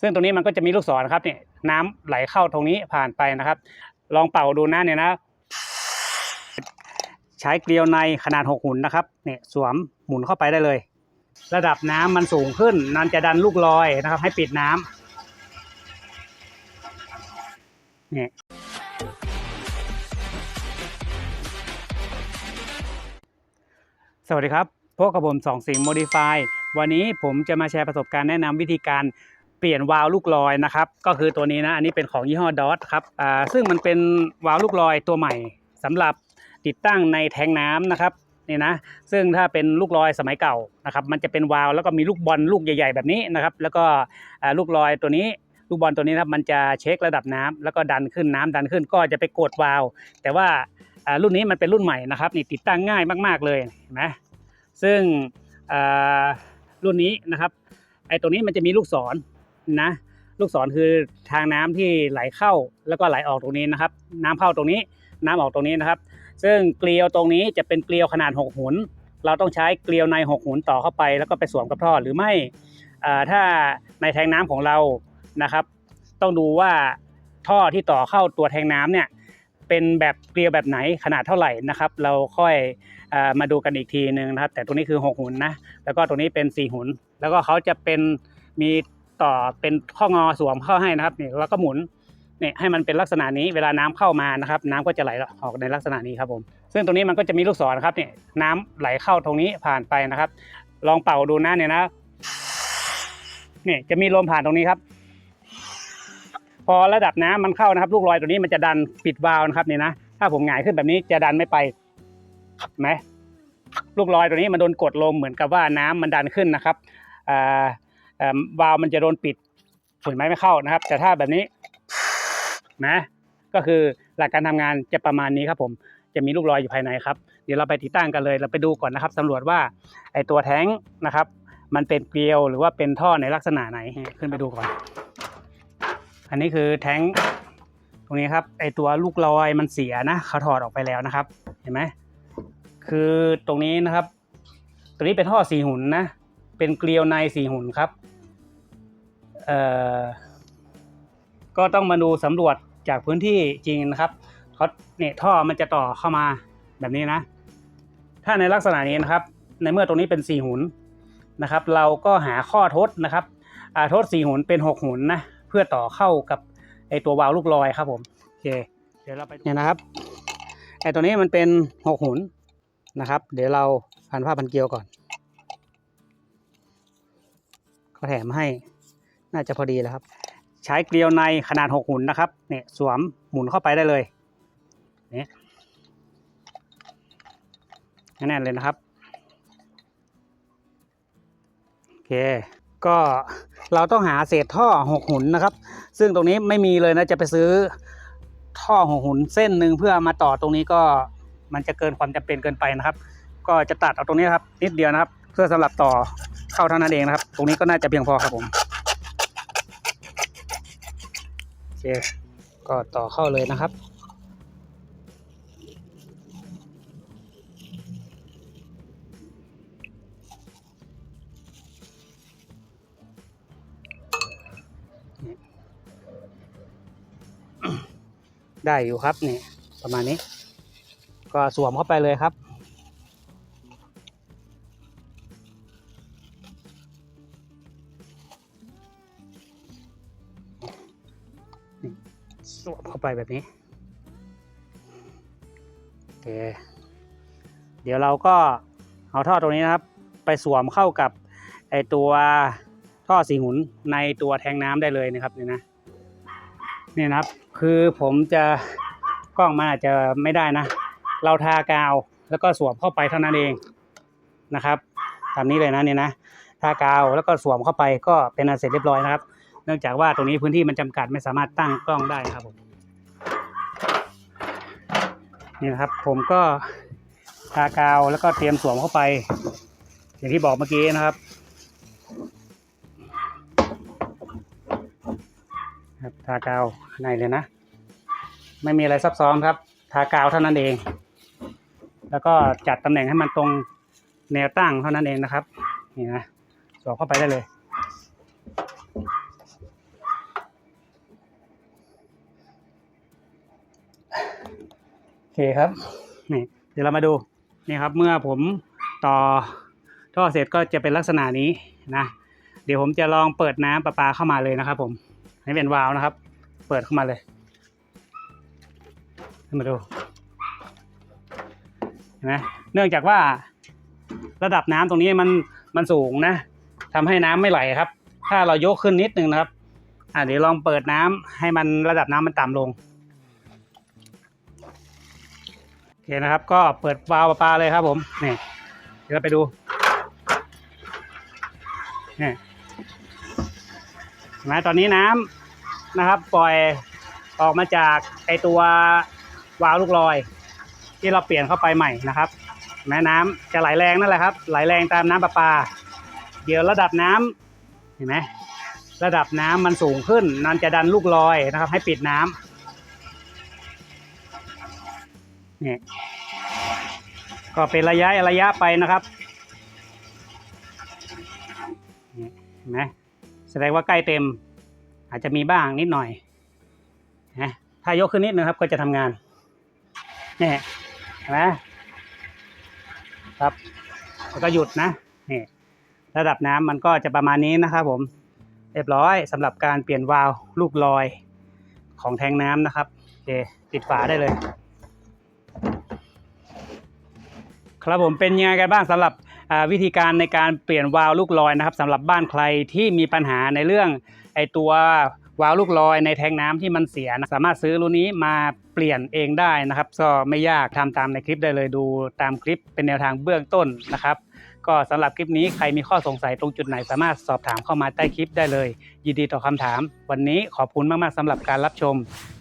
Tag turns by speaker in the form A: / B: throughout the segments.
A: ซึ่งตรงนี้มันก็จะมีลูกศรครับเนี่ยน้ำไหลเข้าตรงนี้ผ่านไปนะครับ ลองเป่าดูนะเนี่ยนะ ใช้เกลียวในขนาดหกหุ่นนะครับเนี่ยสวมหมุนเข้าไปได้เลย ระดับน้ำมันสูงขึ้นนั่นจะดันลูกลอยนะครับ ให้ปิดน้ำเนี่ยสวัสดีครับพวกกับผมสองสิงโมดิฟายวันนี้ผมจะมาแชร์ประสบการณ์แนะนำวิธีการ เปลี่ยนวาล์วลูกลอยนะครับ ก็คือตัวนี้นะ อันนี้เป็นของยี่ห้อดอทครับอ่าซึ่งมันเป็นวาล์วลูกลอยตัวใหม่สำหรับติดตั้งในแทงน้ำนะครับนี่นะซึ่งถ้าเป็นลูกลอยสมัยเก่านะครับ มันจะเป็นวาล์วแล้วก็มีลูกบอลลูกใหญ่ ๆ แบบนี้นะครับ แล้วก็ลูกลอยตัวนี้ลูกบอลตัวนี้นะครับมันจะเช็คระดับน้ำแล้วก็ดันขึ้นน้ำดันขึ้น ก็จะไปกดวาล์วแต่ว่ารุ่นนี้มันเป็นรุ่นใหม่นะครับนี่ติดตั้งง่ายมาก ๆเลยเห็นไหมซึ่งรุ่นนี้นะครับไอ้ตัวนี้มันจะมีลูกศร นะ ลูกศรคือทางน้ำที่ไหลเข้าแล้วก็ไหลออกตรงนี้นะครับ น้ำเข้าตรงนี้ น้ำออกตรงนี้นะครับ ซึ่งเกลียวตรงนี้จะเป็นเกลียวขนาด 6 หุน เราต้องใช้เกลียวใน 6 หุนต่อเข้าไป แล้วก็ไปสวมกับท่อหรือไม่ถ้าในแทงน้ำของเรานะครับ ต้องดูว่าท่อที่ต่อเข้าตัวแทงน้ำเนี่ยเป็นแบบเกลียวแบบไหนขนาดเท่าไหร่นะครับ เราค่อยอมาดูกันอีกทีหนึ่งนะครับ แต่ตัวนี้คือ 6 หุนนะแล้วก็ตัวนี้เป็น 4 หุน แล้วก็เขาจะเป็นมี ต่อเป็นข้องอสวมเข้าให้นะครับนี่แล้วก็หมุนเนี่ยให้มันเป็นลักษณะนี้เวลาน้ำเข้ามานะครับ น้ำก็จะไหลออกในลักษณะนี้ครับผมซึ่งตรงนี้มันก็จะมีลูกศรครับเนี่ยน้ำไหลเข้าตรงนี้ผ่านไปนะครับ ลองเป่าดูนะเนี่ยนะเนี่ยจะมีลมผ่านตรงนี้ครับ พอระดับน้ำมันเข้านะครับ ลูกลอยตัวนี้มันจะดันปิดวาล์วนะครับเนี่ยนะถ้าผมหงายขึ้นแบบนี้จะดันไม่ไปไหมลูกลอยตัวนี้มันโดนกดลมเหมือนกับว่าน้ำมันดันขึ้นนะครับอ่าอ่า วาล์วมันจะโดนปิดฝืนไม้ไม่เข้านะครับ แต่ถ้าแบบนี้นะก็คือหลักการทำงานจะประมาณนี้ครับผมจะมีลูกลอยอยู่ภายในครับเดี๋ยวเราไปติดตั้งกันเลยเราไปดูก่อนนะครับสำรวจว่าไอตัวแท้งนะครับ มันเป็นเกลียวหรือว่าเป็นท่อในลักษณะไหนขึ้นไปดูก่อน อันนี้คือแท้งตรงนี้ครับไอตัวลูกลอยมันเสียนะเขาถอดออกไปแล้วนะครับ เห็นไหมคือตรงนี้นะครับ ตัวนี้เป็นท่อสี่หุ่นนะเป็นเกลียวในสี่หุ่นครับ ก็ต้องมาดูสำรวจจากพื้นที่จริงนะครับเขาเนี่ยท่อมันจะต่อเข้ามาแบบนี้นะ ถ้าในลักษณะนี้นะครับ ในเมื่อตรงนี้เป็นสี่หุนนะครับ เราก็หาข้อทดนะครับทดสี่หุนเป็นหกหุนนะเพื่อต่อเข้ากับไอตัววาล์วลูกลอยครับผมโอเคเดี๋ยวเราไปเนี่ยนะครับไอตัวนี้มันเป็นหกหุนนะครับ เดี๋ยวเราพันผ้าพันเกลียวก่อนก็แถมให้ น่าจะพอดีแล้วครับ ใช้เกลียวในขนาด 6 หุ่นนะครับเนี่ยสวมหมุนเข้าไปได้เลยนี่แน่นเลยนะครับโอเคก็เราต้องหาเศษท่อ6หุ่นนะครับ ซึ่งตรงนี้ไม่มีเลยนะจะไปซื้อท่อ6หุ่นเส้นหนึ่งเพื่อมาต่อตรงนี้ก็มันจะเกินความจำเป็นเกินไปนะครับ ก็จะตัดเอาตรงนี้ครับนิดเดียวนะครับ เพื่อสำหรับต่อเข้าเท่านั้นเองนะครับ ตรงนี้ก็น่าจะเพียงพอครับผม โอ เค ก็ต่อเข้าเลยนะครับได้อยู่ครับนี่ประมาณนี้ ก็สวมเข้าไปเลยครับาไปแบบนี้โอเคเดี๋ยวเราก็เอาท่อตรงนี้นะครับ ไปสวมเข้ากับไอตัวท่อสีหุนในตัวแทงน้ำได้เลยนะครับนี่นะนี่นะครับ คือผมจะกล้องมันอาจจะไม่ได้นะ เราทากาวแล้วก็สวมเข้าไปเท่านั้นเองนะครับตามนี้เลยนะเนี่ยนะทากาวแล้วก็สวมเข้าไปก็เป็นอันเสร็จเรียบร้อยนะครับ เนื่องจากว่าตรงนี้พื้นที่มันจำกัดไม่สามารถตั้งกล้องได้นะครับผม นี่นะครับ ผมก็ทากาวแล้วก็เตรียมสวมเข้าไป อย่างที่บอกเมื่อกี้นะครับครับทากาวในเลยนะ ไม่มีอะไรซับซ้อนครับ ทากาวเท่านั้นเอง แล้วก็จัดตำแหน่งให้มันตรงแนวตั้งเท่านั้นเองนะครับ นี่นะสวมเข้าไปได้เลย อเคครับ นี่เดี๋ยวเรามาดูนี่ครับ เมื่อผมต่อท่อเสร็จก็จะเป็นลักษณะนี้นะ เดี๋ยวผมจะลองเปิดน้ำประปาเข้ามาเลยนะครับ ผมให้เป็นวาล์วนะครับ เปิดเข้ามาเลยให้มาดูเห็นไหมเนื่องจากว่าระดับน้ำตรงนี้มันมันสูงนะทำให้น้ำไม่ไหลครับ ถ้าเรายกขึ้นนิดนึงนะครับ อ่าเดี๋ยวลองเปิดน้ำให้มันระดับน้ำมันต่ำลง คนะครับ ก็เปิดวาล์วประปาเลยครับผมนี่เดี๋ยวเราไปดูนี่นไหมตอนนี้น้ำนะครับ ปล่อยออกมาจากไอตัววาล์วลูกลอย ที่เราเปลี่ยนเข้าไปใหม่นะครับแม่น้ำจะไหลแรงนั่นแหละครับ ไหลแรงตามน้ำประปา เดี๋ยวระดับน้ำเห็นไหมระดับน้ำมันสูงขึ้นนั่นจะดันลูกลอยนะครับ ให้ปิดน้ำ นี่ก็เป็นระยะระยะไปนะครับนี่เห็นไหมแสดงว่าใกล้เต็ม อาจจะมีบ้างนิดหน่อยนะถ้ายกขึ้นนิดนึงครับก็จะทำงานนี่เห็นไหมครับแล้วก็หยุดนะนี่ระดับน้ำมันก็จะประมาณนี้นะครับผมเรียบร้อยสำหรับการเปลี่ยนวาล์วลูกลอยของแทงน้ำนะครับโอเคปิดฝาได้เลย ครับผมเป็นยังไงกันบ้างสำหรับวิธีการในการเปลี่ยนวาล์วลูกลอยนะครับสำหรับบ้านใครที่มีปัญหาในเรื่องไอตัววาล์วลูกลอยในแทงน้ำที่มันเสียนะสามารถซื้อรุ่นนี้มาเปลี่ยนเองได้นะครับ ก็ไม่ยากทำตามในคลิปได้เลยดูตามคลิปเป็นแนวทางเบื้องต้นนะครับ ก็สำหรับคลิปนี้ใครมีข้อสงสัยตรงจุดไหนสามารถสอบถามเข้ามาใต้คลิปได้เลย ยินดีต่อคำถาม วันนี้ขอบคุณมากๆสำหรับการรับชม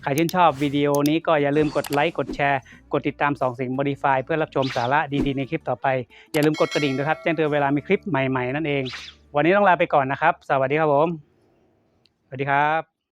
A: ใครชื่นชอบวิดีโอนี้ก็อย่าลืมกดไลค์กดแชร์ กดติดตามสองสิ่ง Modify เพื่อรับชมสาระดีๆในคลิปต่อไป อย่าลืมกดกระดิ่งด้วยครับแจ้งเตือนเวลามีคลิปใหม่ๆนั่นเอง วันนี้ต้องลาไปก่อนนะครับ สวัสดีครับผม สวัสดีครับ